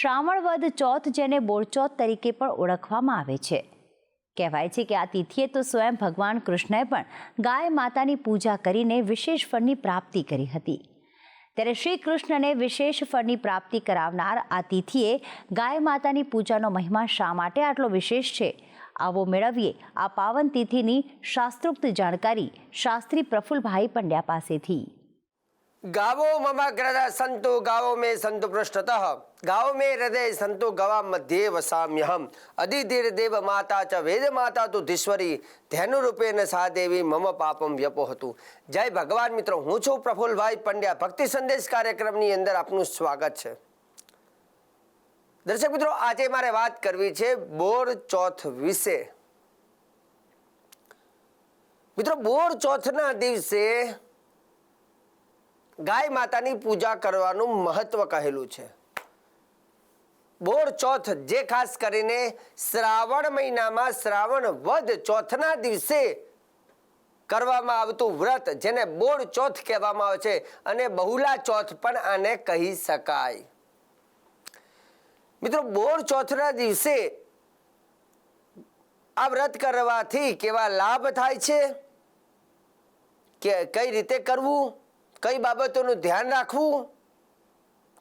શ્રાવણ વદ ચોથ જેને બોળચોથ તરીકે પણ ઓળખવામાં આવે છે. કહેવાય છે કે આ તિથિએ તો સ્વયં ભગવાન કૃષ્ણએ પણ ગાય માતાની પૂજા કરીને વિશેષ ફળની પ્રાપ્તિ કરી હતી. ત્યારે શ્રી કૃષ્ણને વિશેષ ફળની પ્રાપ્તિ કરાવનાર આ તિથિએ ગાય માતાની પૂજાનો મહિમા શા માટે આટલો વિશેષ છે? આવો મેળવીએ આ પાવન તિથિની શાસ્ત્રોક્ત જાણકારી શાસ્ત્રી પ્રફુલભાઈ પંડ્યા પાસેથી. ગાવો મમાગ્રદ સંતુ, ગાવો મે સંતુ પૃષ્ઠતઃ, ગાવો મે હૃદય સંતુ, ગવા મધ્યે વસામ્યહમ. અદિધિર દેવ માતા ચ વેદ માતા તુ ધીશ્વરી ધેનુ રૂપેન સા દેવી મમ પાપમ વ્યપોહતું. જય ભગવાન મિત્રો, હું છું પ્રફુલભાઈ પંડ્યા. ભક્તિ સંદેશ કાર્યક્રમની અંદર આપનું સ્વાગત છે. દર્શક મિત્રો, આજે મારે વાત કરવી છે બોર ચોથ વિશે. મિત્રો, બોર ચોથના દિવસે ગાય માતાની પૂજા કરવાનું મહત્વ કહેલું છે. બોર ચોથ જે ખાસ કરીને શ્રાવણ મહિનામાં શ્રાવણ વધ ચોથના દિવસે કરવામાં આવતું વ્રત જેને બોર ચોથ કહેવામાં આવે છે અને બહુલા ચોથ પણ આને કહી શકાય. મિત્રો, બોર ચોથના દિવસે આ વ્રત કરવાથી કેવા લાભ થાય છે? કે કઈ રીતે કરવું? કઈ બાબતોનું ધ્યાન રાખવું?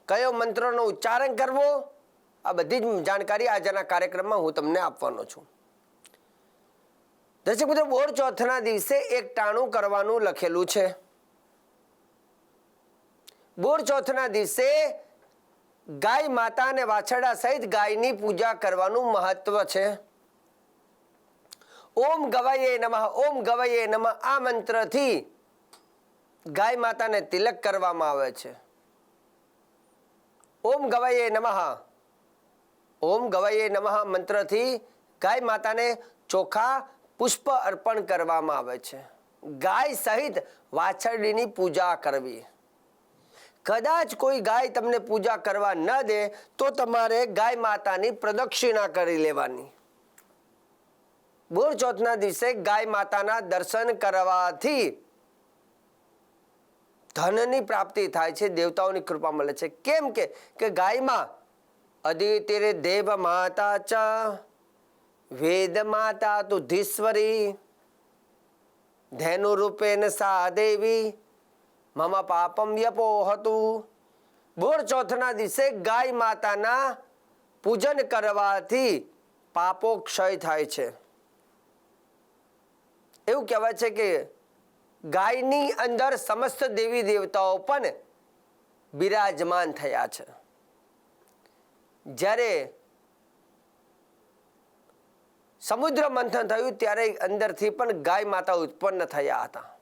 કયો મંત્રનો ઉચ્ચારણ કરવો? આ બધી જ જાણકારી આજના કાર્યક્રમમાં હું તમને આપવાનો છું. દર્શક મિત્રો, બોર ચોથના દિવસે એક ટાણું કરવાનું લખેલું છે. બોર ચોથના દિવસે ગાય માતા અને વાછરડા સહિત ગાયની પૂજા કરવાનું મહત્વ છે. ઓમ ગવાયે નમઃ, ઓમ ગવાયે નમઃ આ મંત્રથી ગાય માતાને તિલક કરવામાં આવે છે. ઓમ ગવાયે નમઃ. ઓમ ગવાયે નમઃ મંત્રથી ગાય માતાને ચોખા, પુષ્પ અર્પણ કરવામાં આવે છે. ગાય સહિત વાછરડીની પૂજા કરવી. કદાચ કોઈ ગાય તમને પૂજા કરવા ન દે, તો તમારે ગાય માતાની પ્રદક્ષિણા કરી લેવાની. બોર ચોથના દિવસે ગાય માતાના દર્શન કરવાથી ધનની પ્રાપ્તિ થાય છે, દેવતાઓની કૃપા મળે છે. કેમ કે કે ગાયમાં અદિતિર દેવ માતા ચ, વેદ માતા તુધીશ્વરી, ધેનુ રૂપેન સા દેવી મમ પાપમ યપો હતું બોર ચોથના દિવસે ગાય માતાના પૂજન કરવાથી પાપો ક્ષય થાય છે. એવું કહેવાય છે કે ગાયની અંદર સમસ્ત દેવી દેવતાઓ પણ બિરાજમાન થયા છે. જ્યારે સમુદ્ર મંથન થયું ત્યારે અંદરથી પણ ગાય માતા ઉત્પન્ન થયા હતા.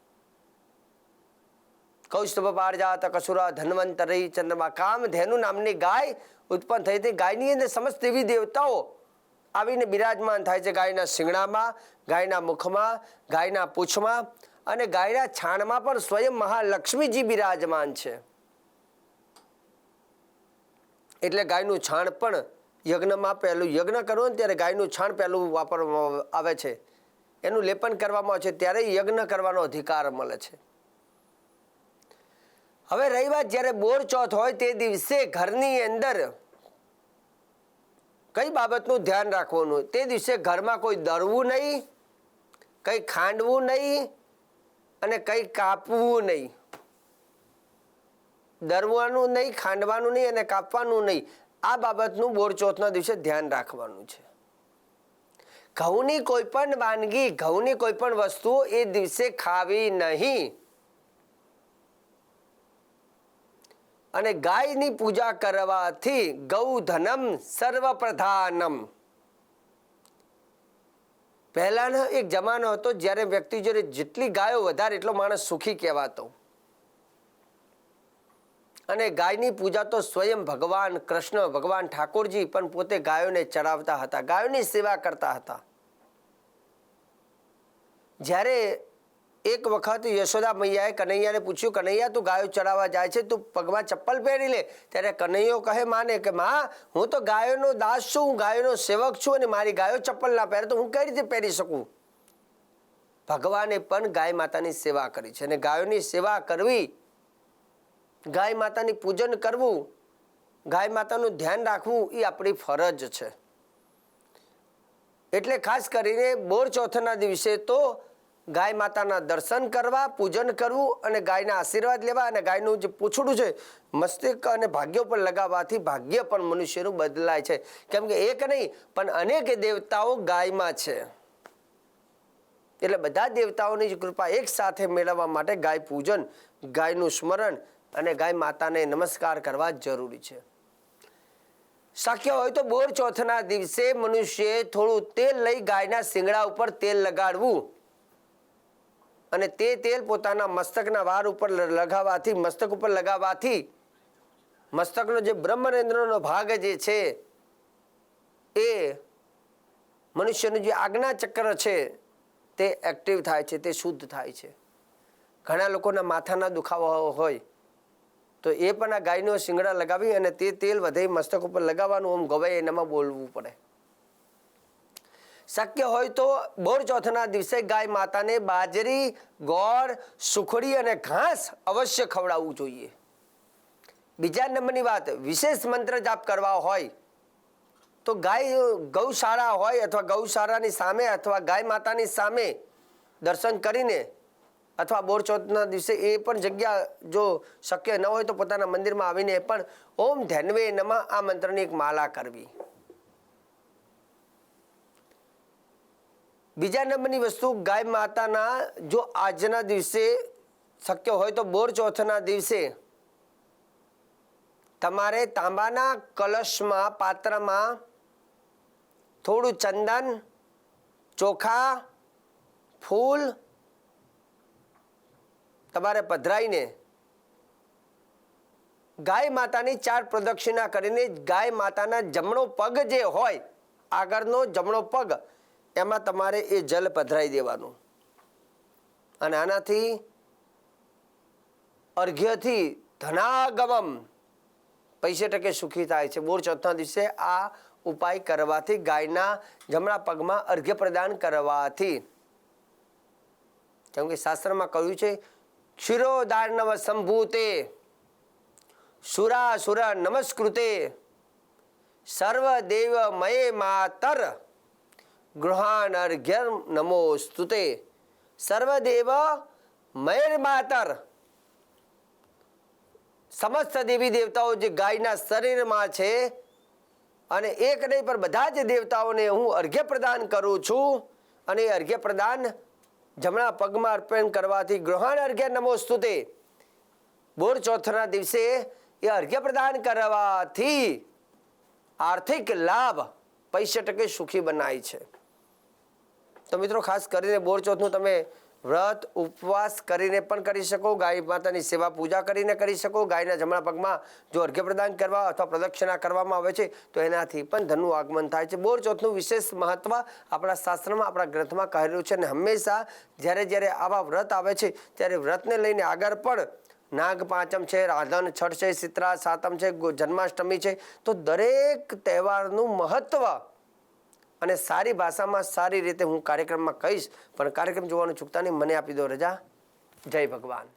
કૌસ્તભ પારજાત કસુરા ધન્વંતરી ચંદ્રમા કામ ધેનુ નામની ગાય ઉત્પન્ન થઈ હતી. ગાયની અંદર સમસ્ત દેવી દેવતાઓ આવીને બિરાજમાન થાય છે. ગાયના શિંગડામાં ગાયના મુખમાં, ગાયના પૂંછમાં અને ગાયના છાણમાં પણ સ્વયં મહાલક્ષ્મીજી બિરાજમાન છે. એટલે ગાયનું છાણ પણ યજ્ઞમાં પહેલું યજ્ઞ કરવું ને ત્યારે ગાયનું છાણ પહેલું વાપરવામાં આવે છે. એનું લેપન કરવામાં આવે છે ત્યારે યજ્ઞ કરવાનો અધિકાર મળે છે. હવે રહી વાત જ્યારે બોર ચોથ હોય તે દિવસે ઘરની અંદર કઈ બાબતનું ધ્યાન રાખવાનું? તે દિવસે ઘરમાં કોઈ દરવું નહીં, કંઈ ખાંડવું નહીં અને કંઈ કાપવું નહીં. દરવાનું નહીં, ખાંડવાનું નહીં અને કાપવાનું નહીં. આ બાબતનું બોરચોથના દિવસે ધ્યાન રાખવાનું છે. ઘઉંની કોઈ પણ વાનગી, ઘઉંની કોઈ પણ વસ્તુ એ દિવસે ખાવી નહીં. અને ગાયની પૂજા કરવાથી ગૌધનમ સર્વપ્રધાનમ. પહેલાનો એક જમાનો હતો જ્યારે વ્યક્તિ જોડે જેટલી ગાયો વધારે એટલો માણસ સુખી કહેવાતો. અને ગાયની પૂજા તો સ્વયં ભગવાન કૃષ્ણ, ભગવાન ઠાકોરજી પણ પોતે ગાયોને ચડાવતા હતા, ગાયોની સેવા કરતા હતા. જ્યારે એક વખત યશોદા મૈયાએ કનૈયાને પૂછ્યું, કનૈયા, તું ગાયો ચડાવવા જાય છે? તું પગમાં ચપ્પલ પહેરી લે? ત્યારે કનૈયો કહે, માને કે, માં, હું તો ગાયોનો દાસ છું, હું ગાયોનો સેવક છું અને મારી ગાયો ચપ્પલ ના પહેરે, તો હું કઈ રીતે પહેરી શકું? ભગવાને પણ ગાય માતાની સેવા કરી છે અને ગાયોની સેવા કરવી, ગાય માતાની પૂજન કરવું, ગાય માતાનું ધ્યાન રાખવું એ આપણી ફરજ છે. એટલે ખાસ કરીને બોર ચોથના દિવસે તો ગાય માતાના દર્શન કરવા, પૂજન કરવું અને ગાયના આશીર્વાદ લેવા અને ગાયનું જે પૂછડું છે, મસ્તિષ્ક અને ભાગ્ય પર લગાવવાથી ભાગ્ય પણ મનુષ્યનું બદલાય છે. કેમ કે એક નહીં, પણ અનેક દેવતાઓ ગાયમાં છે. એટલે બધા દેવતાઓની જ કૃપા એક સાથે મેળવવા માટે ગાય પૂજન, ગાયનું સ્મરણ અને ગાય માતાને નમસ્કાર કરવા જરૂરી છે. શક્ય હોય તો બોર ચોથના દિવસે મનુષ્યએ થોડું તેલ લઈ ગાયના શિંગડા ઉપર તેલ લગાડવું. અને તે તેલ પોતાના મસ્તકના વાર ઉપર લગાવવાથી, મસ્તક ઉપર લગાવવાથી મસ્તકનો જે બ્રહ્મરેન્દ્રનો ભાગ જે છે, એ મનુષ્યનું જે આજ્ઞા ચક્ર છે, તે એક્ટિવ થાય છે, તે શુદ્ધ થાય છે. ઘણા લોકોના માથાના દુખાવા હોય, તો એ પણ આ ગાયનો શિંગડા લગાવી અને તે તેલ વધે મસ્તક ઉપર લગાવવાનું આમ ગવાય એનામાં બોલવું પડે. શક્ય હોય તો બોર ચોથના દિવસે ગાય માતાને બાજરી, ગોળ, સુખડી અને ઘાસ અવશ્ય ખવડાવવું જોઈએ. બીજા નંબરની વાત, વિશેષ મંત્ર જાપ કરવા હોય તો ગાય, ગૌશાળા હોય અથવા ગૌશાળાની સામે અથવા ગાય માતાની સામે દર્શન કરીને અથવા બોર ચોથના દિવસે એ પણ જગ્યા જો શક્ય ન હોય તો પોતાના મંદિરમાં આવીને પણ ઓમ ધ્યાનવે નમઃ આ મંત્રની એક માલા કરવી. બીજા નંબરની વસ્તુ ગાય માતાના જો આજના દિવસે શક્ય હોય તો બોર ચોથના દિવસે તમારે તાંબાના કલશમાં, પાત્રમાં થોડું ચંદન, ચોખા, ફૂલ તમારે પધરાઈને ગાય માતાની ચાર પ્રદક્ષિણા કરીને ગાય માતાના જમણો પગ જે હોય, આગળનો જમણો પગ એમાં તમારે એ જલ પધરાઈ દેવાનું. અને આનાથી અર્ઘ્યથી ધનાગમમ પૈસે ટકે સુખી થાય છે. બોર ચોથના દિવસે આ ઉપાય કરવાથી ગાયના જમણા પગમાં અર્ઘ્ય પ્રદાન કરવાથી. કેમ કે શાસ્ત્રમાં કહ્યું છે, ક્ષીરોદાર્ણવ સંભૂતે, સુરાસુર નમસ્કૃતે સર્વદેવ મયે માતર. ગૃહાન અર્ઘ્ય નમોસ્તુતે સર્વદેવ મયર માતર સમસ્ત દેવી દેવતાઓ જે ગાયના શરીરમાં છે, અને એક નહીં, પણ બધા જ દેવતાઓને હું અર્ઘ્ય પ્રદાન કરું છું, અને એ અર્ઘ્ય પ્રદાન જમણા પગમાં અર્પણ કરવાથી ગ્રહણ અર્ઘ્ય નમોસ્તુતે બોર ચોથના દિવસે એ અર્ઘ્ય પ્રદાન કરવાથી આર્થિક લાભ પૈસા ટકે સુખી બનાય છે. તો મિત્રો ખાસ કરીને બોરચોથનું તમે વ્રત, ઉપવાસ કરીને પણ કરી શકો, ગાય માતાની સેવા, પૂજા કરીને કરી શકો, ગાયના જમણા પગમાં જો અર્ઘ્ય પ્રદાન કરવા અથવા પ્રદક્ષિણા કરવામાં આવે છે, તો એનાથી પણ ધનનું આગમન થાય છે. બોરચોથનું વિશેષ મહત્વ આપણા શાસ્ત્રમાં, આપણા ગ્રંથમાં કહેલું છે અને હંમેશા જ્યારે જ્યારે આવા વ્રત આવે છે, ત્યારે વ્રતને લઈને આગળ પણ નાગ પાંચમ છે, રાધન છઠ છે, શીતળા સાતમ છે જન્માષ્ટમી છે, તો દરેક તહેવારનું મહત્વ અને સારી ભાષામાં સારી રીતે હું કાર્યક્રમમાં કહીશ, પણ કાર્યક્રમ જોવાનું ચૂકતા નહીં. મને આપી દો રજા. જય ભગવાન.